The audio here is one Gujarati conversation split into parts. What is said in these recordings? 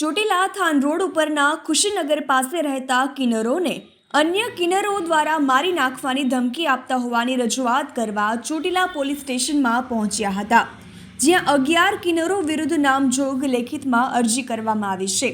ચોટીલા થાન રોડ ઉપરના ખુશીનગર પાસે રહેતા કિન્નરોને અન્ય કિન્નરો દ્વારા મારી નાખવાની ધમકી આપતા હોવાની રજૂઆત કરવા ચોટીલા પોલીસ સ્ટેશનમાં પહોંચ્યા હતા, જ્યાં અગિયાર કિન્નરો વિરુદ્ધ નામજોગ લેખિતમાં અરજી કરવામાં આવી છે.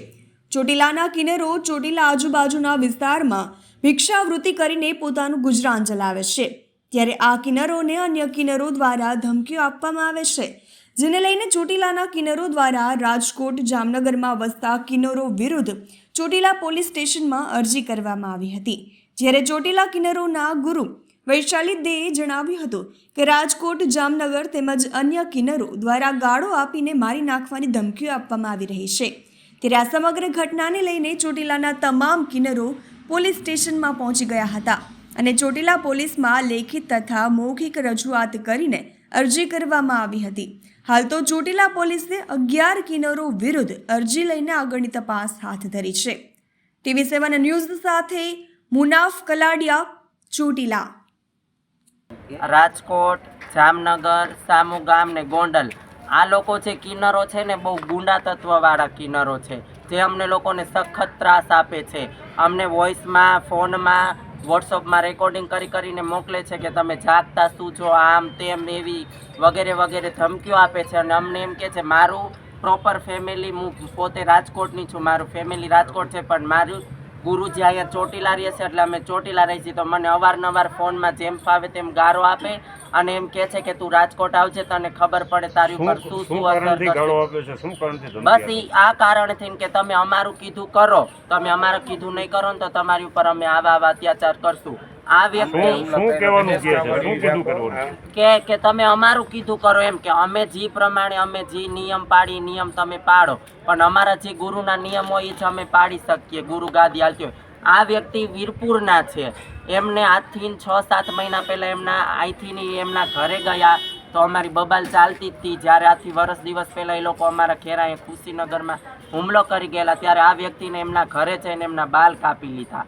ચોટીલાના કિન્નરો ચોટીલા આજુબાજુના વિસ્તારમાં ભિક્ષાવૃત્તિ કરીને પોતાનું ગુજરાન ચલાવે છે. ત્યારે આ કિન્નરોને અન્ય કિન્નરો દ્વારા ધમકીઓ આપવામાં આવે છે. જેને લઈને ચોટીલાના કિન્નરો દ્વારા રાજકોટ, જામનગરમાં વસતા કિન્નરો વિરુદ્ધ ચોટીલા પોલીસ સ્ટેશનમાં અરજી કરવામાં આવી હતી. જ્યારે ચોટીલા કિન્નરોના ગુરુ વૈશાલી દેએ જણાવ્યું હતું કે રાજકોટ, જામનગર તેમજ અન્ય કિન્નરો દ્વારા ગાળો આપીને મારી નાખવાની ધમકીઓ આપવામાં આવી રહી છે. ત્યારે આ સમગ્ર ઘટનાને લઈને ચોટીલાના તમામ કિન્નરો પોલીસ સ્ટેશનમાં પહોંચી ગયા હતા. અને ચોટીલા પોલીસમાં લેખિત તથા મૌખિક રજૂઆત કરીને અરજી કરવામાં આવી હતી. હાલ તો ચોટીલા પોલીસે અગિયાર કિન્નરો વિરુદ્ધ અરજી લઈને આગળની તપાસ હાથ ધરી છે. ટીવી સેવન ન્યૂઝ સાથે મુનાફ કલાડિયા, ચોટીલા. રાજકોટ, જામનગર, સામુગામ ને ગોંડલ. આ લોકો જે કિન્નરો છે ને, બહુ ગુંડા તત્વવાળા કિન્નરો છે. જે અમને લોકોને સખત ત્રાસ આપે છે. અમને વોઇસમાં ફોનમાં વોટ્સઅપમાં રેકોર્ડિંગ કરી કરીને મોકલે છે કે તમે જાગતા શું છો, આમ તેમ એવી વગેરે વગેરે ધમકીઓ આપે છે. અને અમને એમ કે છે, મારું પ્રોપર ફેમિલી હું પોતે રાજકોટની છું, મારું ફેમિલી રાજકોટ છે, પણ મારું ગુરુજી અહીંયા ચોટીલા રહે છે એટલે અમે ચોટીલા રહી છીએ. તો મને અવારનવાર ફોનમાં જેમ ફાવે તેમ ગારો આપે અને એમ કહે છે કે તું રાજકોટ આવજે તને ખબર પડે તારી ઉપર શું શું અસર બસ એ આ કારણથી કે તમે અમારું કીધું કરો. તમે અમારું કીધું નહીં કરો ને તો તમારી ઉપર અમે આવા આવા અત્યાચાર કરશું. આ વ્યક્તિ શું કહેવાનું કહે છે? શું કીધું કરવાનું કે કે તમે અમારું કીધું કરો એમ કે અમે જે પ્રમાણે અમે જે નિયમ પાડી નિયમ તમે પાડો. પણ અમારા જે ગુરુના નિયમ હોય એ જ અમે પાડી શકીએ ગુરુ ગાદી હાલતી હોય. આ વ્યક્તિ વીરપુરના છે. એમને આજથી છ સાત મહિના પહેલાં એમના અહીંથી એમના ઘરે ગયા. તો અમારી બબાલ ચાલતી જ હતી. જ્યારે આથી વર્ષ દિવસ પહેલાં એ લોકો અમારા ખેરાએ ખુશીનગરમાં હુમલો કરી ગયેલા. ત્યારે આ વ્યક્તિને એમના ઘરે જઈને એમના બાલ કાપી લીધા.